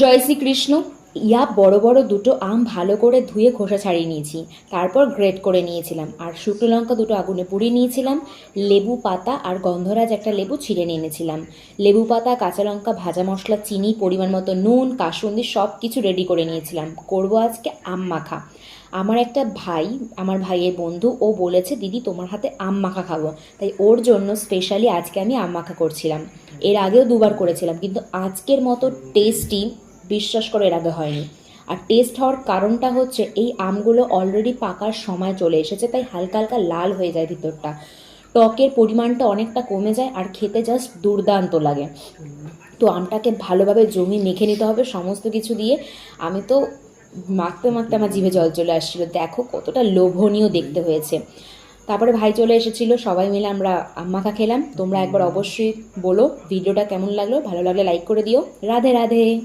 জয় শ্রীকৃষ্ণ, ইয়া বড় বড় দুটো আম ভালো করে ধুয়ে খোসা ছাড়িয়ে নিয়েছি। তারপর গ্রেট করে নিয়েছিলাম। আর শুকনো লঙ্কা দুটো আগুনে পুড়িয়ে নিয়েছিলাম। লেবু পাতা আর গন্ধরাজ একটা লেবু ছিঁড়ে নিয়ে এনেছিলাম। লেবু পাতা, কাঁচা লঙ্কা, ভাজা মশলা, চিনি, পরিমাণ মতো নুন, কাসুন্দি সব কিছু রেডি করে নিয়েছিলাম। করব আজকে আম মাখা। আমার একটা ভাই, আমার ভাইয়ের বন্ধু, ও বলেছে, দিদি, তোমার হাতে আম মাখা খাব। তাই ওর জন্য স্পেশালি আজকে আমি আম মাখা করছিলাম। এর আগেও দুবার করেছিলাম, কিন্তু আজকের মতো টেস্টি বিশ্বাস করে এর আগে হয়নি। আর টেস্ট হওয়ার কারণটা হচ্ছে এই আমগুলো অলরেডি পাকার সময় চলে এসেছে, তাই হালকা হালকা লাল হয়ে যায় ভিতরটা। টকের পরিমাণটা অনেকটা কমে যায় আর খেতে জাস্ট দুর্দান্ত লাগে। তো আমটাকে ভালোভাবে জমি মেখে নিতে হবে সমস্ত কিছু দিয়ে। আমি তো মাখতে মাখতে আমার জিভে জল চলে আসছিল। দেখো কতটা লোভনীয় দেখতে হয়েছে। তারপরে ভাই চলে এসেছিল, সবাই মিলে আমরা আম মাখা খেলাম। তোমরা একবার অবশ্যই বলো ভিডিওটা কেমন লাগল। ভালো লাগলে লাইক করে দিও। রাধে রাধে।